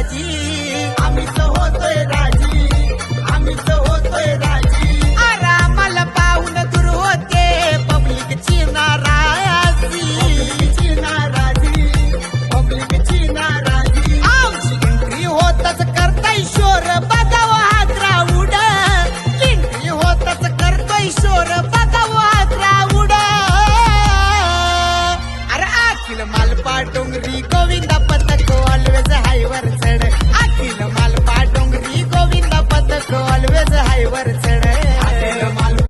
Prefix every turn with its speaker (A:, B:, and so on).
A: राजी आम्ही होतोय राजी आम्ही होतोय राजी आरामाला पाहून दूर होते पब्लिक ची नाराजी नाराजी पब्लिक ची नाराजी. आमची एंट्री होतच करताय शोर बघाव हा ग्राउंड एंट्री होतच करताय शोर बघाव हा ग्राउंड अरे आखिल मालपा डोंगरी गोविंदा What a time.